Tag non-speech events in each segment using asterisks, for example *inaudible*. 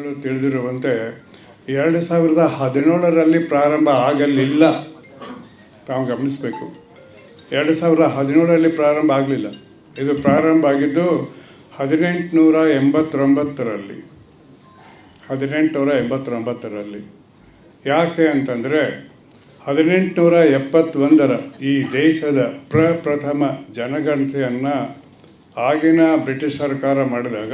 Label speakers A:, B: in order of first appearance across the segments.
A: ತಾವುಗಳು ತಿಳಿದಿರುವಂತೆ ಎರಡು ಸಾವಿರದ ಹದಿನೇಳರಲ್ಲಿ ಪ್ರಾರಂಭ ಆಗಲಿಲ್ಲ. ತಾವು ಗಮನಿಸಬೇಕು. ಎರಡು ಸಾವಿರದ ಹದಿನೇಳರಲ್ಲಿ ಪ್ರಾರಂಭ ಆಗಲಿಲ್ಲ. ಇದು ಪ್ರಾರಂಭ ಆಗಿದ್ದು ಹದಿನೆಂಟುನೂರ ಎಂಬತ್ತೊಂಬತ್ತರಲ್ಲಿ. ಹದಿನೆಂಟುನೂರ ಎಂಬತ್ತೊಂಬತ್ತರಲ್ಲಿ. ಯಾಕೆ ಅಂತಂದರೆ ಹದಿನೆಂಟುನೂರ ಎಪ್ಪತ್ತೊಂದರ ಈ ದೇಶದ ಪ್ರಪ್ರಥಮ ಜನಗಣತಿಯನ್ನು ಆಗಿನ ಬ್ರಿಟಿಷ್ ಸರ್ಕಾರ ಮಾಡಿದಾಗ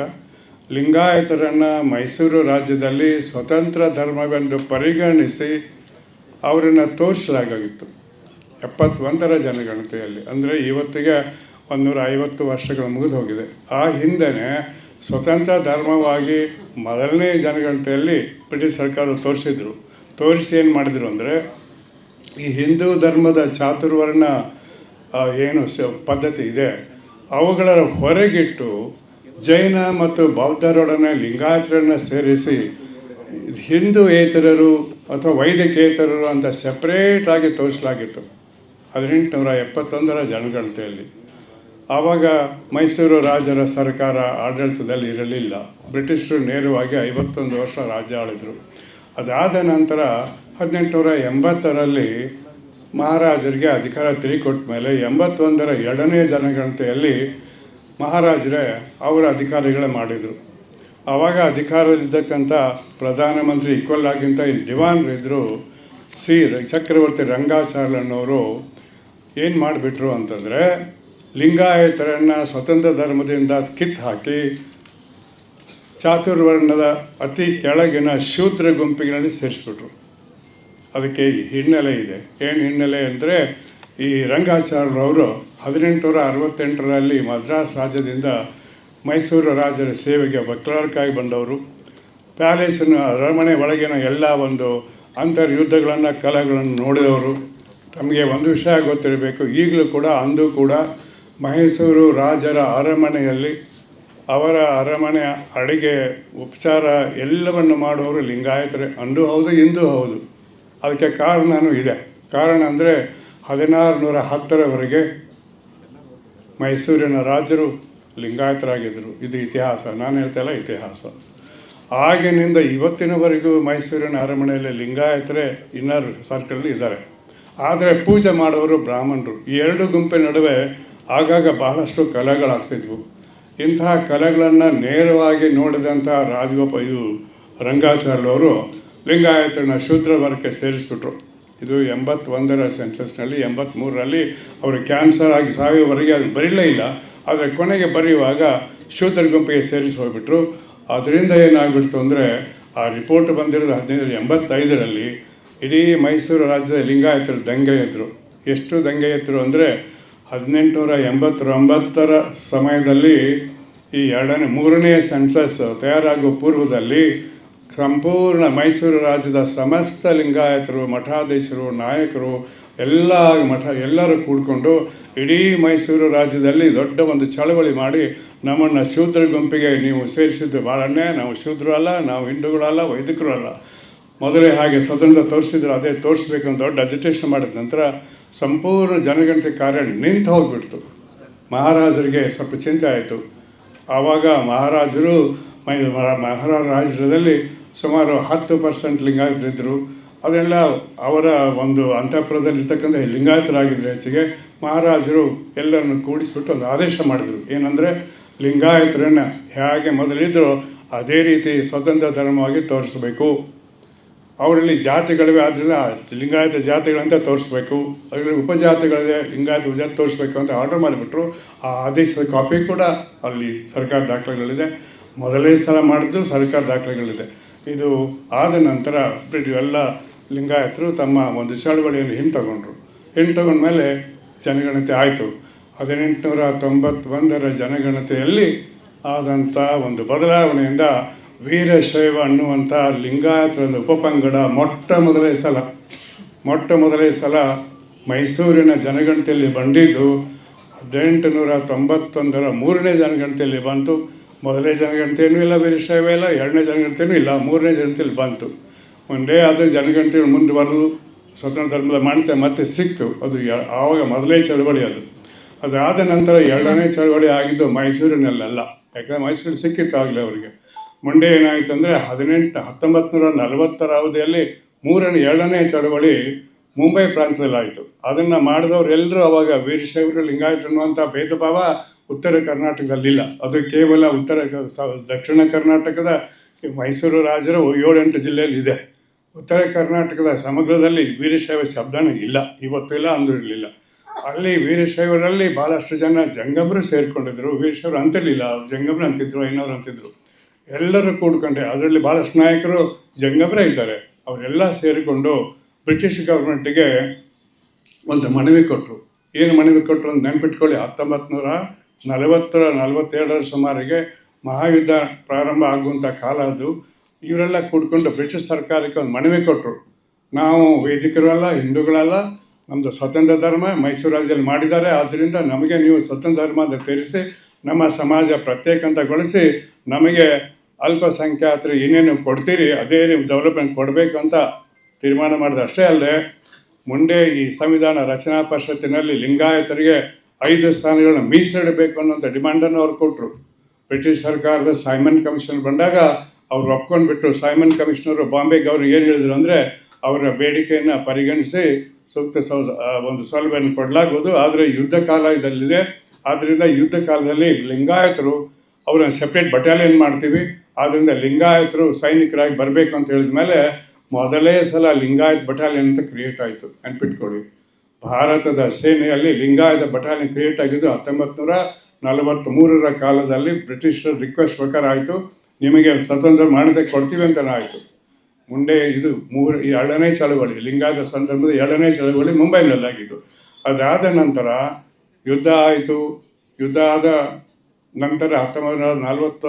A: ಲಿಂಗಾಯತರನ್ನು ಮೈಸೂರು ರಾಜ್ಯದಲ್ಲಿ ಸ್ವತಂತ್ರ ಧರ್ಮವೆಂದು ಪರಿಗಣಿಸಿ ಅವರನ್ನು ತೋರಿಸಲಾಗಿತ್ತು. ಎಪ್ಪತ್ತೊಂದರ ಜನಗಣತಿಯಲ್ಲಿ. ಅಂದರೆ ಇವತ್ತಿಗೆ ಒಂದೂರ ಐವತ್ತು ವರ್ಷಗಳು ಮುಗಿದು ಹೋಗಿದೆ ಆ ಹಿಂದೆ ಸ್ವತಂತ್ರ ಧರ್ಮವಾಗಿ ಮೊದಲನೇ ಜನಗಣತಿಯಲ್ಲಿ ಬ್ರಿಟಿಷ್ ಸರ್ಕಾರ ತೋರಿಸಿದ್ರು. ತೋರಿಸಿ ಏನು ಮಾಡಿದರು ಅಂದರೆ, ಈ ಹಿಂದೂ ಧರ್ಮದ ಚಾತುರ್ವರ್ಣ ಏನು ಪದ್ಧತಿ ಇದೆ, ಅವುಗಳ ಹೊರಗಿಟ್ಟು ಜೈನ ಮತ್ತು ಬೌದ್ಧರೊಡನೆ ಲಿಂಗಾಯತರನ್ನು ಸೇರಿಸಿ ಹಿಂದೂ ಏತರರು ಅಥವಾ ವೈದಿಕೇತರರು ಅಂತ ಸೆಪ್ರೇಟಾಗಿ ತೋರಿಸಲಾಗಿತ್ತು. ಹದಿನೆಂಟುನೂರ ಎಪ್ಪತ್ತೊಂದರ ಜನಗಣತಿಯಲ್ಲಿ. ಆವಾಗ ಮೈಸೂರು ರಾಜರ ಸರ್ಕಾರ ಆಡಳಿತದಲ್ಲಿ ಇರಲಿಲ್ಲ. ಬ್ರಿಟಿಷರು ನೇರವಾಗಿ ಐವತ್ತೊಂದು ವರ್ಷ ರಾಜ್ಯ ಆಳಿದರು. ಅದಾದ ನಂತರ ಹದಿನೆಂಟುನೂರ ಎಂಬತ್ತರಲ್ಲಿ ಮಹಾರಾಜರಿಗೆ ಅಧಿಕಾರ ತಿರುಗಿಕೊಟ್ಟ ಮೇಲೆ ಎಂಬತ್ತೊಂದರ ಎರಡನೇ ಜನಗಣತಿಯಲ್ಲಿ ಮಹಾರಾಜರೇ, ಅವರ ಅಧಿಕಾರಿಗಳೇ ಮಾಡಿದರು. ಆವಾಗ ಅಧಿಕಾರದಲ್ಲಿದ್ದಕ್ಕಂಥ ಪ್ರಧಾನಮಂತ್ರಿ ಈಕ್ವಲ್ ಆಗಿಂತ ದಿವಾನ್ರಿದ್ದರು ಸಿ ಚಕ್ರವರ್ತಿ ರಂಗಾಚಾರ್ಯನವರು ಏನು ಮಾಡಿಬಿಟ್ರು ಅಂತಂದರೆ, ಲಿಂಗಾಯತರನ್ನು ಸ್ವತಂತ್ರ ಧರ್ಮದಿಂದ ಕಿತ್ತು ಹಾಕಿ, ಚಾತುರ್ವರ್ಣದ ಅತಿ ಕೆಳಗಿನ ಶೂದ್ರ ಗುಂಪಿಗಳಲ್ಲಿ ಸೇರಿಸ್ಬಿಟ್ರು. ಅದಕ್ಕೆ ಹಿನ್ನೆಲೆ ಇದೆ. ಏನು ಹಿನ್ನೆಲೆ ಅಂದರೆ, ಈ ರಂಗಾಚಾರ್ಯರವರು ಹದಿನೆಂಟುನೂರ ಅರವತ್ತೆಂಟರಲ್ಲಿ ಮದ್ರಾಸ್ ರಾಜ್ಯದಿಂದ ಮೈಸೂರು ರಾಜರ ಸೇವೆಗೆ ಕ್ಲರ್ಕಾಗಿ ಬಂದವರು. ಪ್ಯಾಲೇಸಿನ ಅರಮನೆ ಒಳಗಿನ ಎಲ್ಲ ಒಂದು ಅಂತರ್ಯುದ್ಧಗಳನ್ನು, ಕಲೆಗಳನ್ನು ನೋಡಿದವರು. ತಮಗೆ ಒಂದು ವಿಷಯ ಗೊತ್ತಿರಬೇಕು, ಈಗಲೂ ಕೂಡ, ಅಂದು ಕೂಡ ಮೈಸೂರು ರಾಜರ ಅರಮನೆಯಲ್ಲಿ ಅವರ ಅರಮನೆ ಅಡಿಗೆ ಉಪಚಾರ ಎಲ್ಲವನ್ನು ಮಾಡುವವರು ಲಿಂಗಾಯತರೆ. ಅಂದು ಹೌದು, ಇಂದು ಹೌದು. ಅದಕ್ಕೆ ಕಾರಣನೂ ಇದೆ. ಕಾರಣ ಅಂದರೆ ಹದಿನಾರು ನೂರ ಹತ್ತರವರೆಗೆ ಮೈಸೂರಿನ ರಾಜರು ಲಿಂಗಾಯತರಾಗಿದ್ದರು. ಇದು ಇತಿಹಾಸ. ನಾನು ಹೇಳ್ತಾಯಿಲ್ಲ ಇತಿಹಾಸ. ಆಗಿನಿಂದ ಇವತ್ತಿನವರೆಗೂ ಮೈಸೂರಿನ ಅರಮನೆಯಲ್ಲಿ ಲಿಂಗಾಯತರೇ ಇನ್ನರ್ ಸರ್ಕಲ್ ಇದ್ದಾರೆ. ಆದರೆ ಪೂಜೆ ಮಾಡೋರು ಬ್ರಾಹ್ಮಣರು. ಈ ಎರಡು ಗುಂಪಿನ ನಡುವೆ ಆಗಾಗ ಬಹಳಷ್ಟು ಕಲೆಗಳಾಗ್ತಿದ್ವು. ಇಂತಹ ಕಲೆಗಳನ್ನು ನೇರವಾಗಿ ನೋಡಿದಂಥ ರಾಜಗೋಪಾಯು ರಂಗಾಚಾರ್ಯವರು ಲಿಂಗಾಯತನ ಶೂದ್ರ ವರ್ಗಕ್ಕೆ ಸೇರಿಸ್ಬಿಟ್ರು. ಇದು ಎಂಬತ್ತೊಂದರ ಸೆನ್ಸಸ್ನಲ್ಲಿ ಎಂಬತ್ತ್ಮೂರರಲ್ಲಿ ಅವರು ಕ್ಯಾನ್ಸರ್ ಆಗಿ ಸಾಯುವವರೆಗೆ ಅದು ಬರೀಲೇ ಇಲ್ಲ. ಆದರೆ ಕೊನೆಗೆ ಬರೆಯುವಾಗ ಶೂದ್ರ ಗುಂಪಿಗೆ ಸೇರಿಸಿ ಹೋಗ್ಬಿಟ್ರು. ಅದರಿಂದ ಏನಾಗ್ಬಿಡ್ತು ಅಂದರೆ ಆ ರಿಪೋರ್ಟ್ ಬಂದಿರೋದು ಹದಿನೈದು, ಎಂಬತ್ತೈದರಲ್ಲಿ ಇಡೀ ಮೈಸೂರು ರಾಜ್ಯದ ಲಿಂಗಾಯತರು ದಂಗೆ ಎದ್ರು. ಎಷ್ಟು ದಂಗೆ ಎತ್ತರು ಅಂದರೆ ಹದಿನೆಂಟುನೂರ ಎಂಬತ್ತೊಂಬತ್ತರ ಸಮಯದಲ್ಲಿ ಈ ಎರಡನೇ, ಮೂರನೇ ಸೆನ್ಸಸ್ ತಯಾರಾಗುವ ಪೂರ್ವದಲ್ಲಿ ಸಂಪೂರ್ಣ ಮೈಸೂರು ರಾಜ್ಯದ ಸಮಸ್ತ ಲಿಂಗಾಯತರು, ಮಠಾಧೀಶರು, ನಾಯಕರು, ಎಲ್ಲ ಮಠ, ಎಲ್ಲರೂ ಕೂಡಿಕೊಂಡು ಇಡೀ ಮೈಸೂರು ರಾಜ್ಯದಲ್ಲಿ ದೊಡ್ಡ ಒಂದು ಚಳವಳಿ ಮಾಡಿ ನಮ್ಮನ್ನು ಶೂದ್ರ ಗುಂಪಿಗೆ ನೀವು ಸೇರಿಸಿದ್ದು ಭಾಳನ್ನೇ ನಾವು ಶೂದ್ರು ಅಲ್ಲ, ನಾವು ಹಿಂದೂಗಳಲ್ಲ ವೈದಿಕರು ಅಲ್ಲ. ಮೊದಲೇ ಹಾಗೆ ಸ್ವತಂತ್ರ ತೋರಿಸಿದ್ರು, ಅದೇ ತೋರಿಸ್ಬೇಕು ಅಂತ ದೊಡ್ಡ ಅಜಿಟೇಷನ್ ಮಾಡಿದ ನಂತರ ಸಂಪೂರ್ಣ ಜನಗಣತಿ ಕಾರ್ಯ ನಿಂತು ಹೋಗ್ಬಿಡ್ತು. ಮಹಾರಾಜರಿಗೆ ಸ್ವಲ್ಪ ಚಿಂತೆ ಆಯಿತು. ಆವಾಗ ಮಹಾರಾಜರು ಮೈ ಮಹಾರಾಜರದಲ್ಲಿ ಸುಮಾರು ಹತ್ತು ಪರ್ಸೆಂಟ್ ಲಿಂಗಾಯತರಿದ್ದರು ಅದೆಲ್ಲ ಅವರ ಒಂದು ಅಂತಃಪುರದಲ್ಲಿರ್ತಕ್ಕಂಥ ಲಿಂಗಾಯತರಾಗಿದ್ದರು ಹೆಚ್ಚಿಗೆ ಮಹಾರಾಜರು ಎಲ್ಲರನ್ನು ಕೂಡಿಸಿಬಿಟ್ಟು ಒಂದು ಆದೇಶ ಮಾಡಿದರು. ಏನಂದರೆ ಲಿಂಗಾಯತರನ್ನು ಹೇಗೆ ಮೊದಲಿದ್ದರೂ ಅದೇ ರೀತಿ ಸ್ವತಂತ್ರ ಧರ್ಮವಾಗಿ ತೋರಿಸಬೇಕು. ಅವರಲ್ಲಿ ಜಾತಿಗಳಿವೆ ಆದ್ದರಿಂದ ಲಿಂಗಾಯತ ಜಾತಿಗಳಂತ ತೋರಿಸ್ಬೇಕು. ಅದರಲ್ಲಿ ಉಪಜಾತಿಗಳಿದೆ, ಲಿಂಗಾಯತ ಉಪಜಾತಿ ತೋರಿಸ್ಬೇಕು ಅಂತ ಆರ್ಡರ್ ಮಾಡಿಬಿಟ್ರು. ಆ ಆದೇಶದ ಕಾಪಿ ಕೂಡ ಅಲ್ಲಿ ಸರ್ಕಾರ ದಾಖಲೆಗಳಿದೆ. ಮೊದಲನೇ ಸಲ ಮಾಡಿದ್ದು ಸರ್ಕಾರ ದಾಖಲೆಗಳಿದೆ. ಇದು ಆದ ನಂತರ ಎಲ್ಲ ಲಿಂಗಾಯತರು ತಮ್ಮ ಒಂದು ಚಳವಳಿಯನ್ನು ಹಿಂತಗೊಂಡ್ರು. ಮೇಲೆ ಜನಗಣತಿ ಆಯಿತು. ಹದಿನೆಂಟುನೂರ ತೊಂಬತ್ತೊಂದರ ಜನಗಣತಿಯಲ್ಲಿ ಆದಂಥ ಒಂದು ಬದಲಾವಣೆಯಿಂದ ವೀರಶೈವ ಅನ್ನುವಂಥ ಲಿಂಗಾಯತರದ ಉಪಪಂಗಡ ಮೊಟ್ಟ ಮೊದಲೇ ಸಲ, ಮೊಟ್ಟ ಮೊದಲೇ ಸಲ ಮೈಸೂರಿನ ಜನಗಣತಿಯಲ್ಲಿ ಬಂದಿದ್ದು ಹದಿನೆಂಟು ನೂರ ತೊಂಬತ್ತೊಂದರ ಮೂರನೇ ಜನಗಣತಿಯಲ್ಲಿ ಬಂತು. ಮೊದಲನೇ ಜನಗಣತಿಯೂ ಇಲ್ಲ ವಿಷಯವೇ ಇಲ್ಲ, ಎರಡನೇ ಜನಗಣತಿಯೂ ಇಲ್ಲ, ಮೂರನೇ ಜನತೆಯಲ್ಲಿ ಬಂತು. ಒಂದೇ ಅದು ಜನಗಣತಿ ಮುಂದುವರೆದು ಸ್ವತಂತ್ರ ಧರ್ಮದ ಮಾನ್ಯತೆ ಮತ್ತೆ ಸಿಕ್ತು. ಅದು ಆವಾಗ ಮೊದಲೇ ಚಳವಳಿ ಅದು. ಅದಾದ ನಂತರ ಎರಡನೇ ಚಳವಳಿ ಆಗಿದ್ದು ಮೈಸೂರಿನಲ್ಲೆಲ್ಲ. ಯಾಕಂದರೆ ಮೈಸೂರು ಸಿಕ್ಕಿತ್ತು ಆಗಲೇ ಅವರಿಗೆ. ಮುಂಡೆ ಏನಾಯಿತು ಅಂದರೆ ಹದಿನೆಂಟು ಹತ್ತೊಂಬತ್ತು ನೂರ ನಲವತ್ತರ ಅವಧಿಯಲ್ಲಿ ಮೂರನೇ, ಎರಡನೇ ಚಳವಳಿ ಮುಂಬೈ ಪ್ರಾಂತದಲ್ಲಾಯಿತು ಅದನ್ನು ಮಾಡಿದವರೆಲ್ಲರೂ ಅವಾಗ ವೀರಶೈವರು ಲಿಂಗಾಯತ ಅನ್ನುವಂಥ ಭೇದ ಭಾವ ಉತ್ತರ ಕರ್ನಾಟಕದಲ್ಲಿಲ್ಲ. ಅದು ಕೇವಲ ಉತ್ತರ ದಕ್ಷಿಣ ಕರ್ನಾಟಕದ ಮೈಸೂರು ರಾಜರು ಏಳೆಂಟು ಜಿಲ್ಲೆಯಲ್ಲಿ ಇದೆ. ಉತ್ತರ ಕರ್ನಾಟಕದ ಸಮಗ್ರದಲ್ಲಿ ವೀರಶೈವ ಶಬ್ದನೂ ಇಲ್ಲ. ಇವತ್ತು ಇಲ್ಲ ಅಂದರೂ ಇರಲಿಲ್ಲ. ಅಲ್ಲಿ ವೀರಶೈವರಲ್ಲಿ ಭಾಳಷ್ಟು ಜನ ಜಂಗಮರು ಸೇರಿಕೊಂಡಿದ್ರು. ವೀರಶೈವರು ಅಂತಿರಲಿಲ್ಲ. ಅವ್ರು ಜಂಗಮರು ಅಂತಿದ್ರು ಇನ್ನೋರು ಅಂತಿದ್ರು. ಎಲ್ಲರೂ ಕೂಡ್ಕೊಂಡೆ ಅದರಲ್ಲಿ ಭಾಳಷ್ಟು ನಾಯಕರು ಜಂಗಮರೇ ಇದ್ದಾರೆ. ಅವರೆಲ್ಲ ಸೇರಿಕೊಂಡು ಬ್ರಿಟಿಷ್ ಗೌರ್ಮೆಂಟಿಗೆ ಒಂದು ಮನವಿ ಕೊಟ್ಟರು ಏನು ಮನವಿ ಕೊಟ್ಟರು ಅಂತ ನೆನ್ಪಿಟ್ಕೊಳ್ಳಿ ಹತ್ತೊಂಬತ್ತು ನೂರ ನಲವತ್ತರ, ನಲವತ್ತೇಳರ ಸುಮಾರಿಗೆ ಮಹಾಯುದ್ಧ ಪ್ರಾರಂಭ ಆಗುವಂಥ ಕಾಲ ಅದು. ಇವರೆಲ್ಲ ಕೂಡ್ಕೊಂಡು ಬ್ರಿಟಿಷ್ ಸರ್ಕಾರಕ್ಕೆ ಒಂದು ಮನವಿ ಕೊಟ್ಟರು ನಾವು ವೈದಿಕರಲ್ಲ ಹಿಂದೂಗಳಲ್ಲ ನಮ್ಮದು ಸ್ವತಂತ್ರ ಧರ್ಮ ಮೈಸೂರು ರಾಜ್ಯದಲ್ಲಿ ಮಾಡಿದ್ದಾರೆ. ಆದ್ದರಿಂದ ನಮಗೆ ನೀವು ಸ್ವತಂತ್ರ ಧರ್ಮ ಅಂತ ತಿಳಿಸಿ ನಮ್ಮ ಸಮಾಜ ಪ್ರತ್ಯೇಕ ಅಂತಗೊಳಿಸಿ ನಮಗೆ ಅಲ್ಪಸಂಖ್ಯಾತರು ಏನೇನು ಕೊಡ್ತೀರಿ, ಅದೇ ನೀವು ಡೆವಲಪ್ಮೆಂಟ್ ಕೊಡಬೇಕು ಅಂತ ತೀರ್ಮಾನ ಮಾಡಿದ. ಅಷ್ಟೇ ಅಲ್ಲದೆ, ಮುಂದೆ ಈ ಸಂವಿಧಾನ ರಚನಾ ಪರಿಷತ್ತಿನಲ್ಲಿ ಲಿಂಗಾಯತರಿಗೆ ಐದು ಸ್ಥಾನಗಳನ್ನ ಮೀಸಲಿಡಬೇಕು ಅನ್ನೋಂಥ ಡಿಮ್ಯಾಂಡನ್ನು ಅವ್ರು ಕೊಟ್ಟರು ಬ್ರಿಟಿಷ್ ಸರ್ಕಾರದ ಸೈಮನ್ ಕಮಿಷನ್ ಬಂದಾಗ ಅವ್ರು ಒಪ್ಕೊಂಡ್ಬಿಟ್ಟು ಸೈಮನ್ ಕಮಿಷನರು ಬಾಂಬೆಗೆ ಅವರು ಏನು ಹೇಳಿದ್ರು ಅಂದರೆ ಅವರ ಬೇಡಿಕೆಯನ್ನು ಪರಿಗಣಿಸಿ ಸೂಕ್ತ ಸೌ ಒಂದು ಸೌಲಭ್ಯವನ್ನು ಕೊಡಲಾಗುವುದು ಆದರೆ ಯುದ್ಧ ಕಾಲ ಇದರಲ್ಲಿದೆ. ಆದ್ದರಿಂದ ಯುದ್ಧ ಕಾಲದಲ್ಲಿ ಲಿಂಗಾಯತರು ಅವರ ಸೆಪ್ರೇಟ್ ಬಟಾಲಿಯನ್ ಮಾಡ್ತೀವಿ. ಆದ್ದರಿಂದ ಲಿಂಗಾಯತರು ಸೈನಿಕರಾಗಿ ಬರಬೇಕು ಅಂತ ಹೇಳಿದ ಮೇಲೆ ಮೊದಲೇ ಸಲ ಲಿಂಗಾಯತ್ ಬಟಾಲಿಯನ್ ಅಂತ ಕ್ರಿಯೇಟ್ ಆಯಿತು. ನೆನ್ಪಿಟ್ಕೊಳ್ಳಿ. ಭಾರತದ ಸೇನೆಯಲ್ಲಿ ಲಿಂಗಾಯತ ಬಟಾಲಿಯನ್ ಕ್ರಿಯೇಟ್ ಆಗಿದ್ದು ಹತ್ತೊಂಬತ್ತು ನೂರ ನಲವತ್ತ್ಮೂರರ ಕಾಲದಲ್ಲಿ ಬ್ರಿಟಿಷರ ರಿಕ್ವೆಸ್ಟ್ ಪ್ರಕಾರ ಆಯಿತು. ನಿಮಗೆ ಸ್ವತಂತ್ರ ಮಾಡದೆ ಕೊಡ್ತೀವಿ ಅಂತ ಆಯಿತು. ಮುಂದೆ ಇದು ಮೂರು ಎರಡನೇ ಚಳವಳಿ, ಲಿಂಗಾಯತ ಸಂದರ್ಭದ ಎರಡನೇ ಚಳವಳಿ ಮುಂಬೈನಲ್ಲಾಗಿದ್ದು ಅದಾದ ನಂತರ ಯುದ್ಧ ಆಯಿತು. ಯುದ್ಧ ಆದ ನಂತರ ಹತ್ತೊಂಬತ್ತು ನೂರ ನಲವತ್ತ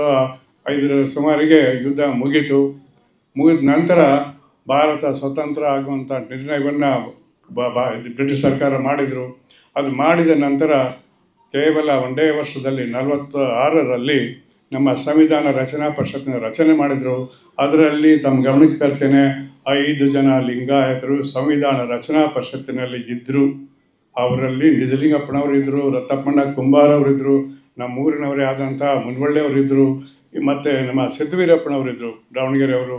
A: ಐದರ ಸುಮಾರಿಗೆ ಯುದ್ಧ ಮುಗೀತು. ಮುಗಿದ ನಂತರ ಭಾರತ ಸ್ವತಂತ್ರ ಆಗುವಂಥ ನಿರ್ಣಯವನ್ನು ಬ್ರಿಟಿಷ್ ಸರ್ಕಾರ ಮಾಡಿದರು. ಅದು ಮಾಡಿದ ನಂತರ ಕೇವಲ ಒಂದೇ ವರ್ಷದಲ್ಲಿ ನಲವತ್ತ ಆರರಲ್ಲಿ ನಮ್ಮ ಸಂವಿಧಾನ ರಚನಾ ಪರಿಷತ್ತಿನ ರಚನೆ ಮಾಡಿದರು. ಅದರಲ್ಲಿ ತಮ್ಮ ಗಮನಕ್ಕೆ ತರ್ತೇನೆ, ಐದು ಜನ ಲಿಂಗಾಯತರು ಸಂವಿಧಾನ ರಚನಾ ಪರಿಷತ್ತಿನಲ್ಲಿ ಇದ್ದರು ಅವರಲ್ಲಿ ನಿಜಲಿಂಗಪ್ಪನವರು ಇದ್ದರು ರತ್ತಪ್ಪಣ್ಣ ಕುಂಬಾರ್ ಅವರಿದ್ದರು ನಮ್ಮ ಊರಿನವರೇ ಆದಂಥ ಮುನ್ವಳ್ಳಿಯವರಿದ್ದರು ಮತ್ತು ನಮ್ಮ ಸಿದ್ದವೀರಪ್ಪನವರಿದ್ದರು ದಾವಣಗೆರೆ ಅವರು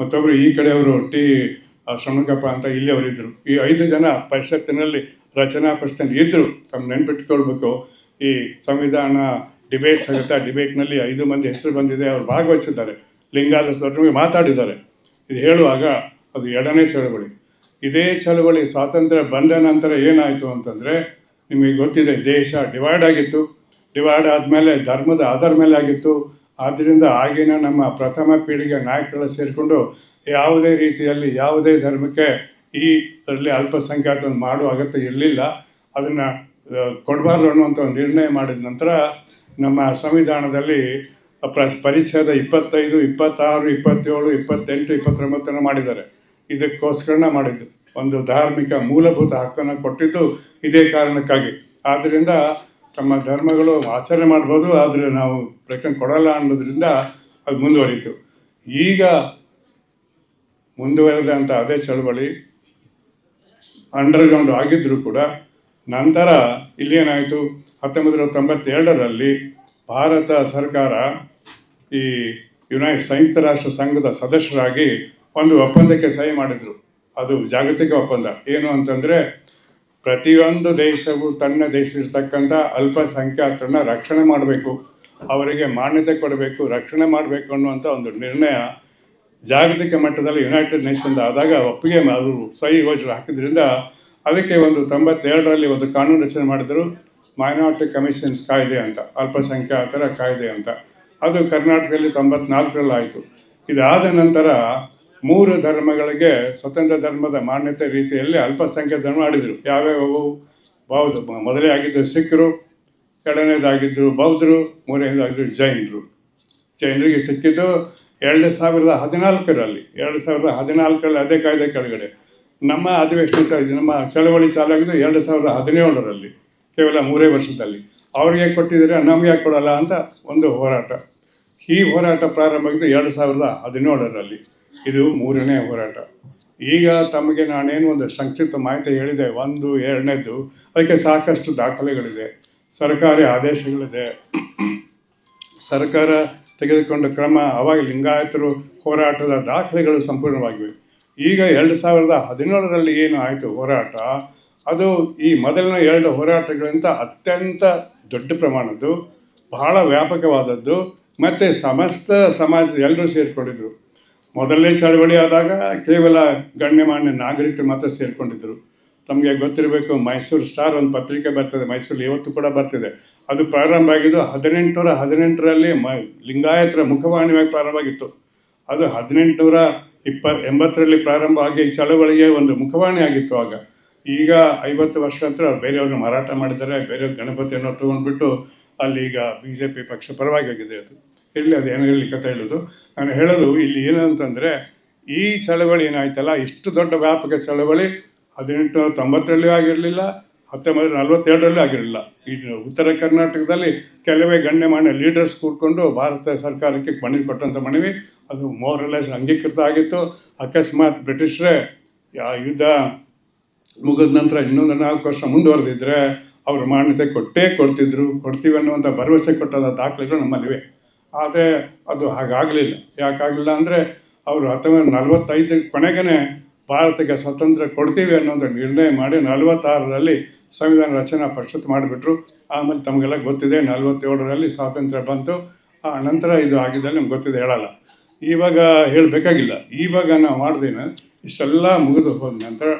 A: ಮತ್ತೊಬ್ಬರು ಈ ಕಡೆಯವರು ಟಿ ಶ್ರಮಂಗಪ್ಪ ಅಂತ ಇಲ್ಲಿ ಅವರಿದ್ದರು ಈ ಐದು ಜನ ಪರಿಷತ್ತಿನಲ್ಲಿ ರಚನಾ ಪರಿಷತ್ತಿನಲ್ಲಿ ಇದ್ದರು ತಮ್ಮ ನೆನ್ಪಿಟ್ಕೊಳ್ಬೇಕು. ಈ ಸಂವಿಧಾನ ಡಿಬೇಟ್ ಸಹಿತ ಡಿಬೇಟ್ನಲ್ಲಿ ಐದು ಮಂದಿ ಹೆಸರು ಬಂದಿದೆ. ಅವರು ಭಾಗವಹಿಸಿದ್ದಾರೆ. ಲಿಂಗಾಯತ ಮಾತಾಡಿದ್ದಾರೆ. ಇದು ಹೇಳುವಾಗ ಅದು ಎರಡನೇ ಚಳವಳಿ. ಇದೇ ಚಳವಳಿ ಸ್ವಾತಂತ್ರ್ಯ ಬಂದ ನಂತರ ಏನಾಯಿತು ಅಂತಂದರೆ, ನಿಮಗೆ ಗೊತ್ತಿದೆ, ದೇಶ ಡಿವೈಡ್ ಆಗಿತ್ತು. ಡಿವೈಡ್ ಆದಮೇಲೆ ಧರ್ಮದ ಆಧಾರ ಮೇಲೆ ಆಗಿತ್ತು. ಆದ್ದರಿಂದ ಆಗಿನ ನಮ್ಮ ಪ್ರಥಮ ಪೀಳಿಗೆ ನಾಯಕರೆಲ್ಲ ಸೇರಿಕೊಂಡು ಯಾವುದೇ ರೀತಿಯಲ್ಲಿ ಯಾವುದೇ ಧರ್ಮಕ್ಕೆ ಈ ಇದರಲ್ಲಿ ಅಲ್ಪಸಂಖ್ಯಾತ ಮಾಡುವ ಅಗತ್ಯ ಇರಲಿಲ್ಲ. ಅದನ್ನು ಕೊಡಬಾರ್ದು ಅನ್ನುವಂಥ ಒಂದು ನಿರ್ಣಯ ಮಾಡಿದ ನಂತರ ನಮ್ಮ ಸಂವಿಧಾನದಲ್ಲಿ ಪ್ರ ಪರಿಚ್ಛೇದ ಇಪ್ಪತ್ತೈದು, ಇಪ್ಪತ್ತಾರು, ಇಪ್ಪತ್ತೇಳು, ಇಪ್ಪತ್ತೆಂಟು, ಇಪ್ಪತ್ತೊಂಬತ್ತನ್ನು ಮಾಡಿದ್ದಾರೆ. ಇದಕ್ಕೋಸ್ಕರನ ಮಾಡಿದ್ದು. ಒಂದು ಧಾರ್ಮಿಕ ಮೂಲಭೂತ ಹಕ್ಕನ್ನು ಕೊಟ್ಟಿದ್ದು ಇದೇ ಕಾರಣಕ್ಕಾಗಿ. ಆದ್ದರಿಂದ ತಮ್ಮ ಧರ್ಮಗಳು ಆಚರಣೆ ಮಾಡ್ಬೋದು, ಆದರೆ ನಾವು ಪ್ರಯತ್ನ ಕೊಡಲ್ಲ ಅನ್ನೋದ್ರಿಂದ ಅದು ಮುಂದುವರಿತು. ಈಗ ಮುಂದುವರೆದಂಥ ಅದೇ ಚಳವಳಿ ಅಂಡರ್ಗ್ರೌಂಡ್ ಆಗಿದ್ದರೂ ಕೂಡ ನಂತರ ಇಲ್ಲೇನಾಯಿತು ಹತ್ತೊಂಬತ್ತು ನೂರ ತೊಂಬತ್ತೆರಡರಲ್ಲಿ ಭಾರತ ಸರ್ಕಾರ ಈ ಯುನೈಟ್ ಸಂಯುಕ್ತ ರಾಷ್ಟ್ರ ಸಂಘದ ಸದಸ್ಯರಾಗಿ ಒಂದು ಒಪ್ಪಂದಕ್ಕೆ ಸಹಿ ಮಾಡಿದರು. ಅದು ಜಾಗತಿಕ ಒಪ್ಪಂದ. ಏನು ಅಂತಂದರೆ ಪ್ರತಿಯೊಂದು ದೇಶವು ತನ್ನ ದೇಶದಲ್ಲಿರ್ತಕ್ಕಂಥ ಅಲ್ಪಸಂಖ್ಯಾತರನ್ನ ರಕ್ಷಣೆ ಮಾಡಬೇಕು, ಅವರಿಗೆ ಮಾನ್ಯತೆ ಕೊಡಬೇಕು, ರಕ್ಷಣೆ ಮಾಡಬೇಕು ಅನ್ನುವಂಥ ಒಂದು ನಿರ್ಣಯ ಜಾಗತಿಕ ಮಟ್ಟದಲ್ಲಿ ಯುನೈಟೆಡ್ ನೇಷನ್ಸ್ ಆದಾಗ ಒಪ್ಪಿಗೆ ಅವರು ಸಹಿ ಯೋಜನೆ ಹಾಕಿದ್ರಿಂದ ಅದಕ್ಕೆ ಒಂದು ತೊಂಬತ್ತೆರಡರಲ್ಲಿ ಒಂದು ಕಾನೂನು ರಚನೆ ಮಾಡಿದರು ಮೈನಾರಿಟಿ ಕಮಿಷನ್ಸ್ ಕಾಯ್ದೆ ಅಂತ, ಅಲ್ಪಸಂಖ್ಯಾತರ ಕಾಯ್ದೆ ಅಂತ. ಅದು ಕರ್ನಾಟಕದಲ್ಲಿ ತೊಂಬತ್ನಾಲ್ಕರಲ್ಲಾಯಿತು. ಇದಾದ ನಂತರ ಮೂರು ಧರ್ಮಗಳಿಗೆ ಸ್ವತಂತ್ರ ಧರ್ಮದ ಮಾನ್ಯತೆ ರೀತಿಯಲ್ಲಿ ಅಲ್ಪಸಂಖ್ಯಾತ ಧರ್ಮ ಆಡಿದರು. ಯಾವ್ಯಾವು? ಬೌದ್ಧ. ಮೊದಲೇ ಆಗಿದ್ದು ಸಿಖ್ರು ಎರಡನೇದಾಗಿದ್ದರು ಬೌದ್ಧರು ಮೂರನೇದಾಗಿದ್ದರು ಜೈನರು. ಜೈನರಿಗೆ ಸಿಕ್ಕಿದ್ದು ಎರಡು ಸಾವಿರದ ಹದಿನಾಲ್ಕರಲ್ಲಿ. ಎರಡು ಸಾವಿರದ ಹದಿನಾಲ್ಕರಲ್ಲಿ ಅದೇ ಕಾಯ್ದೆ ಕೆಳಗಡೆ. ನಮ್ಮ ಅಧಿವೇಶನ ನಮ್ಮ ಚಳವಳಿ ಚಾಲಾಗಿದ್ದು ಎರಡು ಸಾವಿರದ ಹದಿನೇಳರಲ್ಲಿ, ಕೇವಲ ಮೂರೇ ವರ್ಷದಲ್ಲಿ. ಅವ್ರಿಗೆ ಕೊಟ್ಟಿದ್ರೆ ನಮಗೆ ಯಾಕೆ ಕೊಡಲ್ಲ ಅಂತ ಒಂದು ಹೋರಾಟ. ಈ ಹೋರಾಟ ಪ್ರಾರಂಭ ಆಗಿದ್ದು ಎರಡು ಸಾವಿರದ ಹದಿನೇಳರಲ್ಲಿ. ಇದು ಮೂರನೇ ಹೋರಾಟ. ಈಗ ತಮಗೆ ನಾನೇನು ಒಂದು ಸಂಕ್ಷಿಪ್ತ ಮಾಹಿತಿ ಹೇಳಿದೆ, ಒಂದು ಎರಡನೇದು ಅದಕ್ಕೆ ಸಾಕಷ್ಟು ದಾಖಲೆಗಳಿದೆ. ಸರ್ಕಾರಿ ಆದೇಶಗಳಿದೆ. ಸರ್ಕಾರ ತೆಗೆದುಕೊಂಡ ಕ್ರಮ, ಅವಾಗ ಲಿಂಗಾಯತರು ಹೋರಾಟದ ದಾಖಲೆಗಳು ಸಂಪೂರ್ಣವಾಗಿವೆ. ಈಗ ಎರಡು ಸಾವಿರದ ಹದಿನೇಳರಲ್ಲಿ ಏನು ಆಯಿತು ಹೋರಾಟ? ಅದು ಈ ಮೊದಲಿನ ಎರಡು ಹೋರಾಟಗಳಿಂದ ಅತ್ಯಂತ ದೊಡ್ಡ ಪ್ರಮಾಣದ್ದು, ಬಹಳ ವ್ಯಾಪಕವಾದದ್ದು ಮತ್ತು ಸಮಸ್ತ ಸಮಾಜದ ಎಲ್ಲರೂ ಸೇರಿಕೊಂಡಿದ್ರು. ಮೊದಲನೇ ಚಳವಳಿ ಆದಾಗ ಕೇವಲ ಗಣ್ಯಮಾನ್ಯ ನಾಗರಿಕರು ಮಾತ್ರ ಸೇರಿಕೊಂಡಿದ್ದರು ತಮಗೆ ಗೊತ್ತಿರಬೇಕು, ಮೈಸೂರು ಸ್ಟಾರ್ ಒಂದು ಪತ್ರಿಕೆ ಬರ್ತದೆ, ಮೈಸೂರಲ್ಲಿ ಇವತ್ತು ಕೂಡ ಬರ್ತಿದೆ. ಅದು ಪ್ರಾರಂಭ ಆಗಿದ್ದು ಹದಿನೆಂಟುನೂರ ಹದಿನೆಂಟರಲ್ಲಿ ಮ, ಲಿಂಗಾಯತರ ಮುಖವಾಣಿಯಾಗಿ ಪ್ರಾರಂಭ ಆಗಿತ್ತು. ಅದು ಹದಿನೆಂಟುನೂರ ಇಪ್ಪ ಎಂಬತ್ತರಲ್ಲಿ ಪ್ರಾರಂಭ ಆಗಿ ಈ ಚಳವಳಿಗೆ ಒಂದು ಮುಖವಾಣಿ ಆಗಿತ್ತು ಆಗ. ಈಗ ಐವತ್ತು ವರ್ಷ ನಂತರ ಬೇರೆಯವ್ರನ್ನ ಮಾರಾಟ ಮಾಡಿದ್ದಾರೆ, ಬೇರೆಯವ್ರ ಗಣಪತಿಯನ್ನು ತೊಗೊಂಡ್ಬಿಟ್ಟು ಅಲ್ಲಿ ಈಗ ಬಿ ಜೆ ಪಿ ಪಕ್ಷ ಪರವಾಗಿ ಆಗಿದೆ ಅದು. ಇರಲಿ, ಅದು ಏನೋ ಹೇಳಿ ಕಥೆ ಹೇಳೋದು. ನಾನು ಹೇಳೋದು ಇಲ್ಲಿ ಏನಂತಂದರೆ ಈ ಚಳವಳಿ ಏನಾಯ್ತಲ್ಲ, ಇಷ್ಟು ದೊಡ್ಡ ವ್ಯಾಪಕ ಚಳವಳಿ ಹದಿನೆಂಟು, ತೊಂಬತ್ತರಲ್ಲೂ ಆಗಿರಲಿಲ್ಲ, ಹತ್ತೊಂಬತ್ತು, ನಲ್ವತ್ತೆರಡರಲ್ಲೂ ಆಗಿರಲಿಲ್ಲ. ಈ ಉತ್ತರ ಕರ್ನಾಟಕದಲ್ಲಿ ಕೆಲವೇ ಗಣ್ಯಮಾನ್ಯ ಲೀಡರ್ಸ್ ಕೂತ್ಕೊಂಡು ಭಾರತ ಸರ್ಕಾರಕ್ಕೆ ಮನವಿ ಕೊಟ್ಟಂಥ ಮನವಿ, ಅದು ಮೋರಲೆಸ್ ಅಂಗೀಕೃತ ಆಗಿತ್ತು ಅಕಸ್ಮಾತ್ ಬ್ರಿಟಿಷರೇ ಯುದ್ಧ ಮುಗಿದ ನಂತರ ಇನ್ನೊಂದು ನಾಲ್ಕು ವರ್ಷ ಮುಂದುವರೆದಿದ್ರೆ ಅವರು ಮಾನ್ಯತೆ ಕೊಟ್ಟೇ ಕೊಡ್ತಿದ್ರು, ಕೊಡ್ತೀವಿ ಅನ್ನುವಂಥ ಭರವಸೆ ಕೊಟ್ಟಂಥ ದಾಖಲೆಗಳು ನಮ್ಮಲ್ಲಿವೆ. ಆದರೆ ಅದು ಹಾಗಾಗಲಿಲ್ಲ. ಯಾಕಾಗಲಿಲ್ಲ ಅಂದರೆ ಅವರು ಹತ್ತೊಂಬತ್ತು ನಲವತ್ತೈದು ಕೊನೆಗೇ ಭಾರತಕ್ಕೆ ಸ್ವಾತಂತ್ರ್ಯ ಕೊಡ್ತೀವಿ ಅನ್ನೋಂಥ ನಿರ್ಣಯ ಮಾಡಿ ನಲವತ್ತಾರರಲ್ಲಿ ಸಂವಿಧಾನ ರಚನಾ ಪರಿಷತ್ ಮಾಡಿಬಿಟ್ರು. ಆಮೇಲೆ ತಮಗೆಲ್ಲ ಗೊತ್ತಿದೆ, ನಲವತ್ತೇಳರಲ್ಲಿ ಸ್ವಾತಂತ್ರ್ಯ ಬಂತು. ಆ ನಂತರ ಇದು ಆಗಿದ್ದಲ್ಲಿ ನಮ್ಗೆ ಗೊತ್ತಿದೆ, ಹೇಳಲ್ಲ. ಇವಾಗ ಹೇಳಬೇಕಾಗಿಲ್ಲ. ಇವಾಗ ನಾವು ಮಾಡ್ದೇನೆ, ಇಷ್ಟೆಲ್ಲ ಮುಗಿದು ಹೋದ ನಂತರ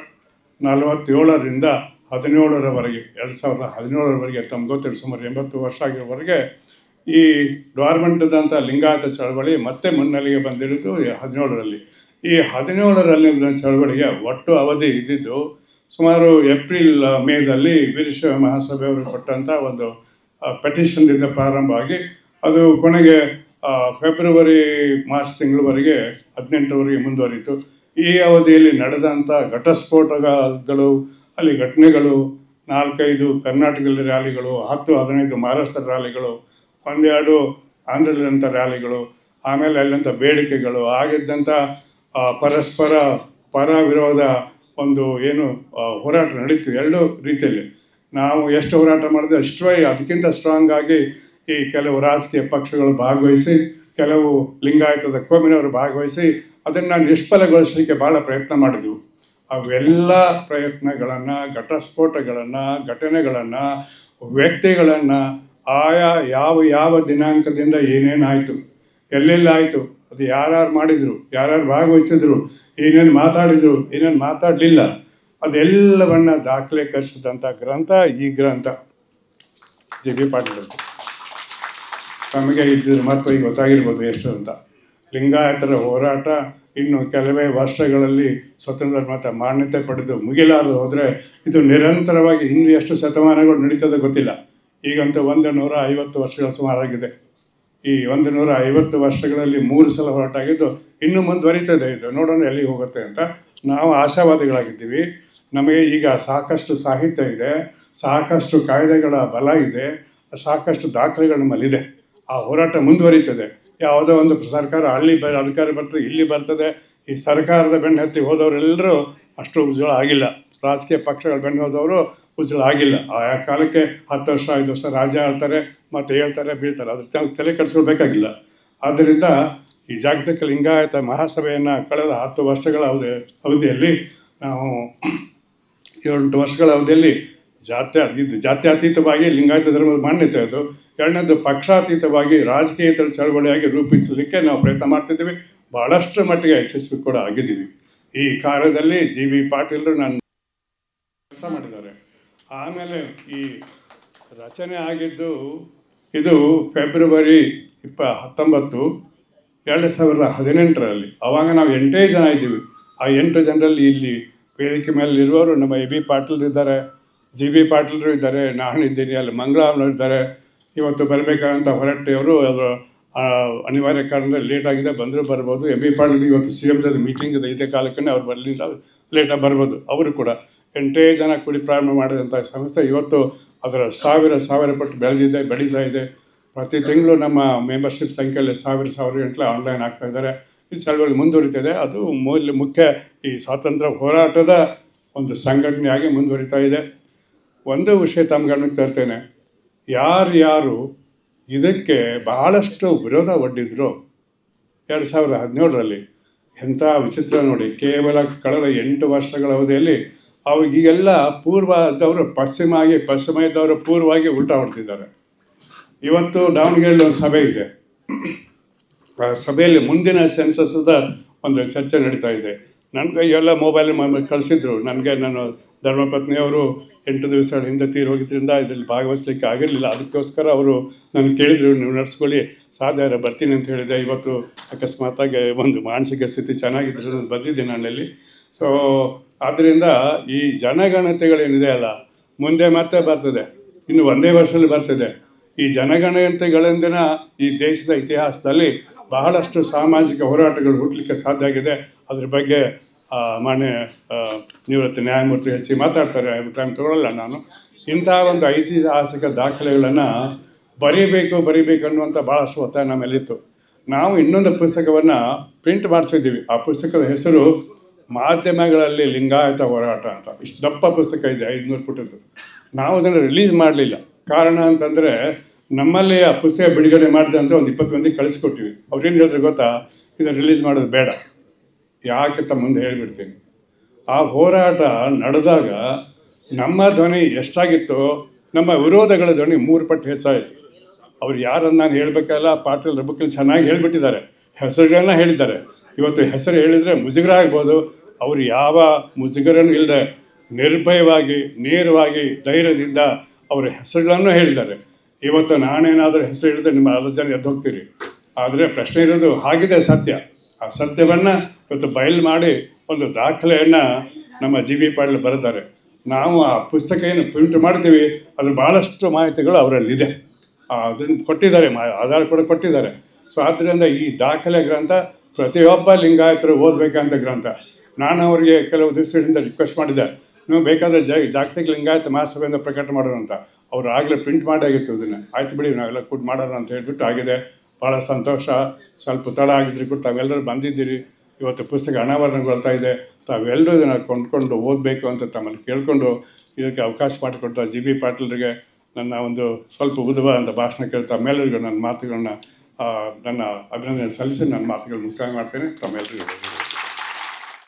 A: ನಲವತ್ತೇಳರಿಂದ ಹದಿನೇಳರವರೆಗೆ, ಎರಡು ಸಾವಿರದ ಹದಿನೇಳರವರೆಗೆ, ತಮ್ಗೆ ಗೊತ್ತಿಲ್ಲ, ಸುಮಾರು ಎಂಬತ್ತು ವರ್ಷ ಆಗಿರೋವರೆಗೆ ಈ ಡಾರ್ಮೆಂಟ್ದಂಥ ಲಿಂಗಾಯತ ಚಳವಳಿ ಮತ್ತೆ ಮುನ್ನೆಲೆಗೆ ಬಂದಿರೋದು ಹದಿನೇಳರಲ್ಲಿ. ಈ ಹದಿನೇಳರಲ್ಲಿ ಚಳವಳಿಗೆ ಒಟ್ಟು ಅವಧಿ ಇದ್ದಿದ್ದು ಸುಮಾರು ಏಪ್ರಿಲ್ ಮೇದಲ್ಲಿ ವೀರಶೈವ ಮಹಾಸಭೆಯವರು ಕೊಟ್ಟಂಥ ಒಂದು ಪೆಟಿಷನ್ದಿಂದ ಪ್ರಾರಂಭ ಆಗಿ ಅದು ಕೊನೆಗೆ ಫೆಬ್ರವರಿ, ಮಾರ್ಚ್ ತಿಂಗಳವರೆಗೆ ಹದಿನೆಂಟರವರೆಗೆ ಮುಂದುವರಿಯಿತು. ಈ ಅವಧಿಯಲ್ಲಿ ನಡೆದಂಥ ಘಟಸ್ಫೋಟಗಳು, ಅಲ್ಲಿ ಘಟನೆಗಳು, ನಾಲ್ಕೈದು ಕರ್ನಾಟಕದಲ್ಲಿ ರ್ಯಾಲಿಗಳು, ಹತ್ತು, ಹದಿನೈದು ಮಹಾರಾಷ್ಟ್ರ ರ್ಯಾಲಿಗಳು, ಒಂದೆರಡು ಆಂಧ್ರದಲ್ಲಿಂಥ ರ್ಯಾಲಿಗಳು, ಆಮೇಲೆ ಅಲ್ಲಿಂಥ ಬೇಡಿಕೆಗಳು ಆಗಿದ್ದಂಥ ಪರಸ್ಪರ ಪರ ವಿರೋಧ ಒಂದು ಏನು ಹೋರಾಟ ನಡೀತು ಎರಡು ರೀತಿಯಲ್ಲಿ. ನಾವು ಎಷ್ಟು ಹೋರಾಟ ಮಾಡಿದ್ರೆ ಅಷ್ಟೇ, ಅದಕ್ಕಿಂತ ಸ್ಟ್ರಾಂಗ್ ಆಗಿ ಈ ಕೆಲವು ರಾಜಕೀಯ ಪಕ್ಷಗಳು ಭಾಗವಹಿಸಿ ಕೆಲವು ಲಿಂಗಾಯತದ ಕೋಮಿನವರು ಭಾಗವಹಿಸಿ ಅದನ್ನು ನಿಷ್ಫಲಗೊಳಿಸಲಿಕ್ಕೆ ಭಾಳ ಪ್ರಯತ್ನ ಮಾಡಿದ್ವು ಅವೆಲ್ಲ ಪ್ರಯತ್ನಗಳನ್ನು, ಘಟಸ್ಫೋಟಗಳನ್ನು, ಘಟನೆಗಳನ್ನು, ವ್ಯಕ್ತಿಗಳನ್ನು ಆಯಾ ಯಾವ ಯಾವ ದಿನಾಂಕದಿಂದ ಏನೇನಾಯಿತು, ಎಲ್ಲೆಲ್ಲಾಯಿತು, ಅದು ಯಾರ್ಯಾರು ಮಾಡಿದರು, ಯಾರ್ಯಾರು ಭಾಗವಹಿಸಿದ್ರು, ಏನೇನು ಮಾತಾಡಿದರು, ಏನೇನು ಮಾತಾಡಲಿಲ್ಲ, ಅದೆಲ್ಲವನ್ನು ದಾಖಲೀಕರಿಸಿದಂಥ ಗ್ರಂಥ ಈ ಗ್ರಂಥ ಜಿ ಬಿ ಪಾಟೀಲ್. ನಮಗೆ ಇದ್ರ ಮಹತ್ವ ಈಗ ಗೊತ್ತಾಗಿರ್ಬೋದು ಎಷ್ಟು ಅಂತ. ಲಿಂಗಾಯತರ ಹೋರಾಟ ಇನ್ನು ಕೆಲವೇ ವರ್ಷಗಳಲ್ಲಿ ಸ್ವತಂತ್ರ ಮಾತ್ರ ಮಾನ್ಯತೆ ಪಡೆದು ಮುಗಿಲಾರದು ಹೋದರೆ ಇದು ನಿರಂತರವಾಗಿ ಇನ್ನೂ ಎಷ್ಟು ಶತಮಾನಗಳು ನಡೀತದೆ ಗೊತ್ತಿಲ್ಲ. ಈಗಂತೂ ಒಂದು ನೂರ ಐವತ್ತು ವರ್ಷಗಳ ಸುಮಾರಾಗಿದೆ. ಈ ಒಂದು ನೂರ ಐವತ್ತು ವರ್ಷಗಳಲ್ಲಿ ಮೂರು ಸಲ ಹೋರಾಟ ಆಗಿದ್ದು ಇನ್ನೂ ಮುಂದುವರಿತದೆ ಇದು. ನೋಡೋಣ ಎಲ್ಲಿಗೆ ಹೋಗುತ್ತೆ ಅಂತ. ನಾವು ಆಶಾವಾದಿಗಳಾಗಿದ್ದೀವಿ. ನಮಗೆ ಈಗ ಸಾಕಷ್ಟು ಸಾಹಿತ್ಯ ಇದೆ. ಸಾಕಷ್ಟು ಕಾಯ್ದೆಗಳ ಬಲ ಇದೆ. ಸಾಕಷ್ಟು ದಾಖಲೆಗಳು ನಮ್ಮಲ್ಲಿದೆ ಆ ಹೋರಾಟ ಮುಂದುವರಿತದೆ. ಯಾವುದೋ ಒಂದು ಸರ್ಕಾರ ಅಲ್ಲಿ ಬ, ಅಧಿಕಾರ ಬರ್ತದೆ, ಇಲ್ಲಿ ಬರ್ತದೆ. ಈ ಸರ್ಕಾರದ ಬೆನ್ನು ಹತ್ತಿ ಹೋದವರೆಲ್ಲರೂ ಅಷ್ಟು ಉಜ್ವಲ ಆಗಿಲ್ಲ. ರಾಜಕೀಯ ಪಕ್ಷಗಳ ಬೆನ್ನು ಹೋದವರು ಉಜ್ವಲ ಆಗಿಲ್ಲ. ಆಯಾ ಕಾಲಕ್ಕೆ ಹತ್ತು ವರ್ಷ, ಐದು ವರ್ಷ ರಾಜ ಆಳ್ತಾರೆ ಮತ್ತು ಹೇಳ್ತಾರೆ, ಬೀಳ್ತಾರೆ. ಅದ್ರ ತಲೆ ಕೆಡಿಸ್ಕೊಳ್ಬೇಕಾಗಿಲ್ಲ ಆದ್ದರಿಂದ ಈ ಜಾಗತಿಕ ಲಿಂಗಾಯತ ಮಹಾಸಭೆಯನ್ನು ಕಳೆದ ಹತ್ತು ವರ್ಷಗಳ ಅವಧಿ, ಅವಧಿಯಲ್ಲಿ ನಾವು *coughs* ಏಳೆಂಟು ವರ್ಷಗಳ ಅವಧಿಯಲ್ಲಿ ಜಾತ್ಯ ಜಾತ್ಯಾತೀತವಾಗಿ ಲಿಂಗಾಯತ ಧರ್ಮದ ಮಾನ್ಯತೆ ಅದು. ಎರಡನೇದು ಪಕ್ಷಾತೀತವಾಗಿ ರಾಜಕೀಯೇತರ ಚಳವಳಿಯಾಗಿ ರೂಪಿಸಲಿಕ್ಕೆ ನಾವು ಪ್ರಯತ್ನ ಮಾಡ್ತಿದ್ದೀವಿ. ಭಾಳಷ್ಟು ಮಟ್ಟಿಗೆ ಯಶಸ್ವಿ ಕೂಡ ಆಗಿದ್ದೀವಿ. ಈ ಕಾರ್ಯದಲ್ಲಿ ಜಿ ವಿ ಪಾಟೀಲರು ನಾನು ಕೆಲಸ ಮಾಡಿದ್ದಾರೆ. ಆಮೇಲೆ ಈ ರಚನೆ ಆಗಿದ್ದು ಇದು ಫೆಬ್ರವರಿ ಇಪ್ಪ ಹತ್ತೊಂಬತ್ತು ಎರಡು ಸಾವಿರದ ಹದಿನೆಂಟರಲ್ಲಿ. ಆವಾಗ ನಾವು ಎಂಟೇ ಜನ ಇದ್ದೀವಿ. ಆ ಎಂಟು ಜನರಲ್ಲಿ ಇಲ್ಲಿ ವೇದಿಕೆ ಮೇಲೆ ಇರುವವರು ನಮ್ಮ ಎ ಬಿ ಪಾಟೀಲ್ರು ಇದ್ದಾರೆ ಜಿ ಬಿ ಪಾಟೀಲರು ಇದ್ದಾರೆ ನಾನಿದ್ದೀನಿ ಅಲ್ಲಿ ಮಂಗಳಾಮ್ನವ್ರು ಇದ್ದಾರೆ. ಇವತ್ತು ಬರಬೇಕಾದಂಥ ಹೊರಟ್ಟಿಯವರು ಅದರ ಆ, ಅನಿವಾರ್ಯ ಕಾರಣದಲ್ಲಿ ಲೇಟ್ ಆಗಿದೆ ಬಂದರೂ ಬರ್ಬೋದು. ಎ ಬಿ ಪಾಟೀಲ್ ಇವತ್ತು ಸಿ ಎಂ ಜೊತೆ ಮೀಟಿಂಗ್ ಇದೆ ಇದೇ ಕಾಲಕ್ಕೆ ಅವ್ರು ಬರಲಿಲ್ಲ ಲೇಟಾಗಿ ಬರ್ಬೋದು. ಅವರು ಕೂಡ ಎಂಟೇ ಜನ ಕೂಡಿ ಪ್ರಾರಂಭ ಮಾಡಿದಂಥ ಸಂಸ್ಥೆ ಇವತ್ತು ಅದರ ಸಾವಿರ ಸಾವಿರ ಪಟ್ಟು ಬೆಳೆದಿದೆ ಬೆಳೀತಾ ಇದೆ. ಪ್ರತಿ ತಿಂಗಳು ನಮ್ಮ ಮೆಂಬರ್ಶಿಪ್ ಸಂಖ್ಯೆಯಲ್ಲಿ ಸಾವಿರ ಸಾವಿರ ಗಂಟಲೆ ಆನ್ಲೈನ್ ಆಗ್ತಾ ಇದ್ದಾರೆ. ಈ ಚಳವಳಿ ಮುಂದುವರಿತಿದೆ. ಅದು ಮೂಲ ಮುಖ್ಯ ಈ ಸ್ವಾತಂತ್ರ್ಯ ಹೋರಾಟದ ಒಂದು ಸಂಘಟನೆಯಾಗಿ ಮುಂದುವರಿತಾ ಇದೆ. ಒಂದು ವಿಷಯ ತಮ್ಮ ಗಮನಕ್ಕೆ ತರ್ತೇನೆ. ಯಾರು ಇದಕ್ಕೆ ಬಹಳಷ್ಟು ವಿರೋಧ ಒಡ್ಡಿದ್ರು ಎರಡು ಸಾವಿರದ ಹದಿನೇಳರಲ್ಲಿ. ಎಂಥ ವಿಚಿತ್ರ ನೋಡಿ, ಕೇವಲ ಕಳೆದ ಎಂಟು ವರ್ಷಗಳ ಅವಧಿಯಲ್ಲಿ ಅವಾಗೀಗೆಲ್ಲ ಪೂರ್ವದವರು ಪಶ್ಚಿಮ ಆಗಿ ಪಶ್ಚಿಮ ಇದ್ದವರು ಪೂರ್ವವಾಗಿ ಉಲ್ಟಾ ಹೊಡ್ತಿದ್ದಾರೆ ಇವತ್ತು ದಾವಣಗೆರೆಯಲ್ಲಿ ಒಂದು ಸಭೆ ಇದೆ. ಆ ಸಭೆಯಲ್ಲಿ ಮುಂದಿನ ಸೆನ್ಸಸ್ದ ಒಂದು ಚರ್ಚೆ ನಡೀತಾ ಇದೆ. ನನಗೆ ಎಲ್ಲ ಮೊಬೈಲ್ ಕಳಿಸಿದ್ರು. ನನಗೆ ನಾನು ಧರ್ಮಪತ್ನಿಯವರು ಎಂಟು ದಿವಸಗಳ ಹಿಂದೆ ತೀರಿ ಹೋಗಿದ್ದರಿಂದ ಇದರಲ್ಲಿ ಭಾಗವಹಿಸ್ಲಿಕ್ಕೆ ಆಗಿರಲಿಲ್ಲ. ಅದಕ್ಕೋಸ್ಕರ ಅವರು ನಾನು ಕೇಳಿದರು, ನೀವು ನಡೆಸ್ಕೊಳ್ಳಿ, ಸಾಧ್ಯ ಬರ್ತೀನಿ ಅಂತ ಹೇಳಿದೆ. ಇವತ್ತು ಅಕಸ್ಮಾತಾಗಿ ಒಂದು ಮಾನಸಿಕ ಸ್ಥಿತಿ ಚೆನ್ನಾಗಿದ್ದರೆ ನಾನು ಬಂದಿದ್ದೀನಿ ನನ್ನಲ್ಲಿ. ಸೊ ಆದ್ದರಿಂದ ಈ ಜನಗಣತೆಗಳೇನಿದೆ ಅಲ್ಲ, ಮುಂದೆ ಮತ್ತೆ ಬರ್ತದೆ. ಇನ್ನು ಒಂದೇ ವರ್ಷದಲ್ಲಿ ಬರ್ತದೆ. ಈ ಜನಗಣತೆಗಳಿಂದಿನ ಈ ದೇಶದ ಇತಿಹಾಸದಲ್ಲಿ ಬಹಳಷ್ಟು ಸಾಮಾಜಿಕ ಹೋರಾಟಗಳು ಹುಟ್ಟಲಿಕ್ಕೆ ಸಾಧ್ಯ ಆಗಿದೆ. ಅದ್ರ ಬಗ್ಗೆ ಮಾನ್ಯ ನಿವೃತ್ತ ನ್ಯಾಯಮೂರ್ತಿ ಹೆಚ್ಚಿ ಮಾತಾಡ್ತಾರೆ ಟೈಮ್ ತಗೊಳ್ಳಲ್ಲ ನಾನು. ಇಂತಹ ಒಂದು ಐತಿಹಾಸಿಕ ದಾಖಲೆಗಳನ್ನು ಬರೀಬೇಕು ಬರೀಬೇಕು ಅನ್ನುವಂಥ ಭಾಳಷ್ಟು ಒತ್ತಾಯ ನಮ್ಮಲ್ಲಿತ್ತು. ನಾವು ಇನ್ನೊಂದು ಪುಸ್ತಕವನ್ನು ಪ್ರಿಂಟ್ ಮಾಡಿಸಿದ್ದೀವಿ. ಆ ಪುಸ್ತಕದ ಹೆಸರು ಮಾಧ್ಯಮಗಳಲ್ಲಿ ಲಿಂಗಾಯತ ಹೋರಾಟ ಅಂತ. ಇಷ್ಟು ದಪ್ಪ ಪುಸ್ತಕ ಇದೆ, ಐದುನೂರು ಪುಟದ್ದು. ನಾವು ಅದನ್ನು ರಿಲೀಸ್ ಮಾಡಲಿಲ್ಲ. ಕಾರಣ ಅಂತಂದರೆ ನಮ್ಮಲ್ಲಿ ಆ ಪುಸ್ತಕ ಬಿಡುಗಡೆ ಮಾಡಿದೆ ಅಂತ ಒಂದು ಇಪ್ಪತ್ತು ಮಂದಿ ಕಳಿಸ್ಕೊಟ್ಟಿವಿ. ಅವ್ರೇನು ಹೇಳಿದ್ರೆ ಗೊತ್ತಾ? ಇದನ್ನು ರಿಲೀಸ್ ಮಾಡೋದು ಬೇಡ. ಯಾಕೆ ಮುಂದೆ ಹೇಳಿಬಿಡ್ತೀನಿ. ಆ ಹೋರಾಟ ನಡೆದಾಗ ನಮ್ಮ ಧ್ವನಿ ಎಷ್ಟಾಗಿತ್ತೋ, ನಮ್ಮ ವಿರೋಧಗಳ ಧ್ವನಿ ಮೂರು ಪಟ್ಟು ಹೆಚ್ಚಾಯಿತು. ಅವ್ರು ಯಾರನ್ನು ನಾನು ಹೇಳಬೇಕಲ್ಲ, ಪಾಟೀಲ್ ರಬಕಲ್ ಚೆನ್ನಾಗಿ ಹೇಳಿಬಿಟ್ಟಿದ್ದಾರೆ. ಹೆಸರುಗಳನ್ನ ಹೇಳಿದ್ದಾರೆ. ಇವತ್ತು ಹೆಸರು ಹೇಳಿದರೆ ಮುಜುಗರ ಆಗ್ಬೋದು. ಅವರು ಯಾವ ಮುಜುಗರನೂ ಇಲ್ಲದೆ ನಿರ್ಭಯವಾಗಿ, ನೇರವಾಗಿ, ಧೈರ್ಯದಿಂದ ಅವರ ಹೆಸರುಗಳನ್ನು ಹೇಳಿದ್ದಾರೆ. ಇವತ್ತು ನಾನೇನಾದರೂ ಹೆಸರು ಹೇಳಿದ್ರೆ ನಿಮ್ಮ ಆಲೋಚನೆ ಎದ್ದು ಹೋಗ್ತೀರಿ. ಆದರೆ ಪ್ರಶ್ನೆ ಇರೋದು, ಹಾಗಿದೆ ಸತ್ಯ. ಆ ಸತ್ಯವನ್ನು ಇವತ್ತು ಬಯಲು ಮಾಡಿ ಒಂದು ದಾಖಲೆಯನ್ನು ನಮ್ಮ ಜಿ ಬಿ ಪಾಟೀಲ್ ಬರೆದ್ದಾರೆ ನಾವು ಆ ಪುಸ್ತಕ ಏನು ಪ್ರಿಂಟ್ ಮಾಡ್ತೀವಿ ಅದ್ರ ಭಾಳಷ್ಟು ಮಾಹಿತಿಗಳು ಅವರಲ್ಲಿದೆ. ಅದನ್ನು ಕೊಟ್ಟಿದ್ದಾರೆ, ಮಾ, ಆಧಾರ ಕೂಡ ಕೊಟ್ಟಿದ್ದಾರೆ. ಸೊ ಆದ್ದರಿಂದ ಈ ದಾಖಲೆ ಗ್ರಂಥ ಪ್ರತಿಯೊಬ್ಬ ಲಿಂಗಾಯತರು ಓದಬೇಕಂತ ಗ್ರಂಥ. ನಾನು ಅವರಿಗೆ ಕೆಲವು ದಿವಸಗಳಿಂದ ರಿಕ್ವೆಸ್ಟ್ ಮಾಡಿದ್ದೆ, ನೀವು ಬೇಕಾದರೆ ಜ, ಜಾಗತಿಕ ಲಿಂಗಾಯತ ಮಹಾಸಭೆಯಿಂದ ಪ್ರಕಟ ಮಾಡೋಣ ಅಂತ. ಅವರು ಆಗಲೇ ಪ್ರಿಂಟ್ ಮಾಡಾಗಿತ್ತು ಅದನ್ನು ಆಯ್ತು ಬಿಡಿ, ನಾವೆಲ್ಲ ಕೂಡ ಮಾಡೋಣ ಅಂತ ಹೇಳಿಬಿಟ್ಟು ಆಗಿದೆ. ಭಾಳ ಸಂತೋಷ. ಸ್ವಲ್ಪ ತಡ ಆಗಿದ್ರು ಕೂಡ ತಾವೆಲ್ಲರೂ ಬಂದಿದ್ದೀರಿ. ಇವತ್ತು ಪುಸ್ತಕ ಅನಾವರಣಗೊಳ್ತಾ ಇದೆ. ತಾವೆಲ್ಲರೂ ಇದನ್ನು ಕೊಂಡ್ಕೊಂಡು ಓದಬೇಕು ಅಂತ ತಮ್ಮಲ್ಲಿ ಕೇಳಿಕೊಂಡು ಇದಕ್ಕೆ ಅವಕಾಶ ಮಾಡಿಕೊಟ್ಟ ಜಿ ಬಿ ಪಾಟೀಲ್ರಿಗೆ ನನ್ನ ಒಂದು ಸ್ವಲ್ಪ ಉದ್ಭವಾದಂಥ ಭಾಷಣ ಕೇಳ್ತಾ ತಮ್ಮೆಲ್ಲರಿಗೂ ನನ್ನ ಮಾತುಗಳನ್ನ ನನ್ನ ಅಭಿನಂದನೆ ಸಲ್ಲಿಸಿ ನನ್ನ ಮಾತುಗಳು ಮುಕ್ತಾಯ ಮಾಡ್ತೇನೆ. ತಮ್ಮೆಲ್ಲರಿಗೂ.